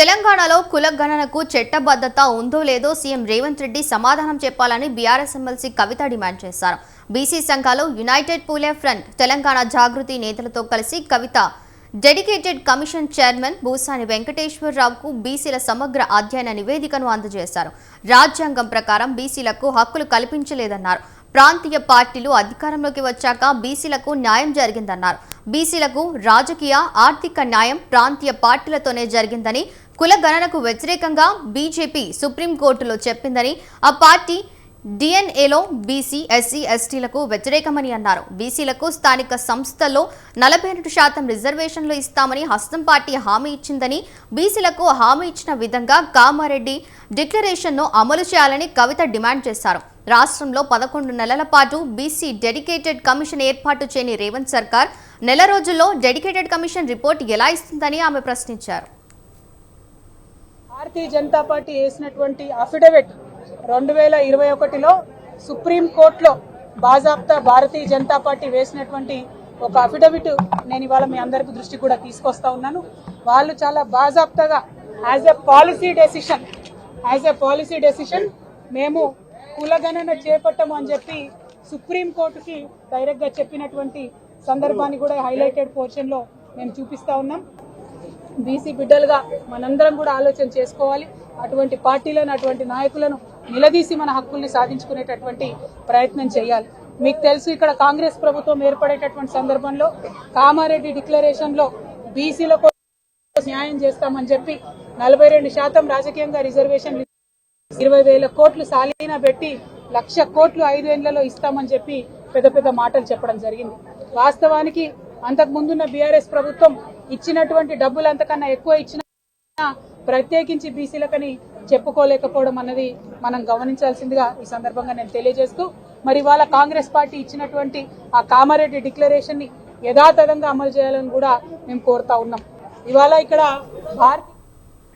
తెలంగాణలో కుల గణనకు చట్టబద్ధత ఉందో లేదో సీఎం రేవంత్ రెడ్డి సమాధానం చెప్పాలని బీఆర్ఎస్ ఎమ్మెల్సీ కవిత డిమాండ్ చేశారు. బీసీ సంఘాలు యునైటెడ్ పూలే ఫ్రంట్ తెలంగాణ జాగృతి నేతలతో కలిసి Kavitha dedicated commission chairman Bhusani వెంకటేశ్వరరావుకు బీసీల సమగ్ర అధ్యయన నివేదికను అందజేశారు. రాజ్యాంగం ప్రకారం బీసీలకు హక్కులు కల్పించలేదన్నారు. ప్రాంతీయ పార్టీలు అధికారంలోకి వచ్చాక బీసీలకు న్యాయం జరిగిందన్నారు. బీసీలకు రాజకీయ ఆర్థిక న్యాయం ప్రాంతీయ పార్టీలతోనే జరిగిందని కుల గణనకు వ్యతిరేకంగా బీజేపీ సుప్రీంకోర్టులో చెప్పిందని ఆ పార్టీ డిఎన్ఏలో బీసీ ఎస్సీ ఎస్టీలకు వ్యతిరేకమని అన్నారు. బీసీలకు స్థానిక సంస్థల్లో నలభై రెండు శాతం రిజర్వేషన్లు ఇస్తామని హస్తం పార్టీ హామీ ఇచ్చిందని బీసీలకు హామీ ఇచ్చిన విధంగా కామారెడ్డి డిక్లరేషన్ను అమలు చేయాలని కవిత డిమాండ్ చేశారు. రాష్ట్రంలో పదకొండు నెలల పాటు బీసీ డెడికేటెడ్ కమిషన్ ఏర్పాటు చేయని రేవంత్ సర్కార్ నెల రోజుల్లో డెడికేటెడ్ కమిషన్ రిపోర్ట్ ఎలా ఇస్తుందని ఆమె ప్రశ్నించారు. భారతీయ జనతా పార్టీ వేసినటువంటి అఫిడవిట్ రెండు వేల ఇరవై ఒకటిలో సుప్రీం కోర్టులో బాజాప్తా భారతీయ జనతా పార్టీ వేసినటువంటి ఒక అఫిడవిట్ నేను ఇవాళ మీ అందరికి దృష్టి కూడా తీసుకొస్తా ఉన్నాను. వాళ్ళు చాలా బాజాప్తాగా as a policy decision as a policy decision మేము కులగణన చేపట్టము అని చెప్పి సుప్రీం కోర్టుకి చెప్పినటువంటి సందర్భాన్ని కూడా హైలైటెడ్ పోర్షన్లో మేము చూపిస్తా ఉన్నాం. బీసీ బిడ్డలుగా మనందరం కూడా ఆలోచన చేసుకోవాలి. అటువంటి పార్టీలను అటువంటి నాయకులను నిలదీసి మన హక్కుల్ని సాధించుకునేటటువంటి ప్రయత్నం చేయాలి. మీకు తెలుసు ఇక్కడ కాంగ్రెస్ ప్రభుత్వం ఏర్పడేటటువంటి సందర్భంలో కామారెడ్డి డిక్లరేషన్లో బీసీల న్యాయం చేస్తామని చెప్పి నలభై రెండు శాతం రాజకీయంగా రిజర్వేషన్ ఇరవై వేల కోట్లు సాలీనా పెట్టి లక్ష కోట్లు ఐదేళ్ళలో ఇస్తామని చెప్పి పెద్ద పెద్ద మాటలు చెప్పడం జరిగింది. వాస్తవానికి అంతకు ముందున్న బీఆర్ఎస్ ప్రభుత్వం ఇచ్చినటువంటి డబ్బులు అంతకన్నా ఎక్కువ ఇచ్చిన ప్రత్యేకించి బీసీలకని చెప్పుకోలేకపోవడం అన్నది మనం గమనించాల్సిందిగా ఈ సందర్భంగా నేను తెలియజేస్తూ మరి ఇవాళ కాంగ్రెస్ పార్టీ ఇచ్చినటువంటి ఆ కామారెడ్డి డిక్లరేషన్ని యథాతథంగా అమలు చేయాలని కూడా మేము కోరుతా ఉన్నాం. ఇవాళ ఇక్కడ భారతీయ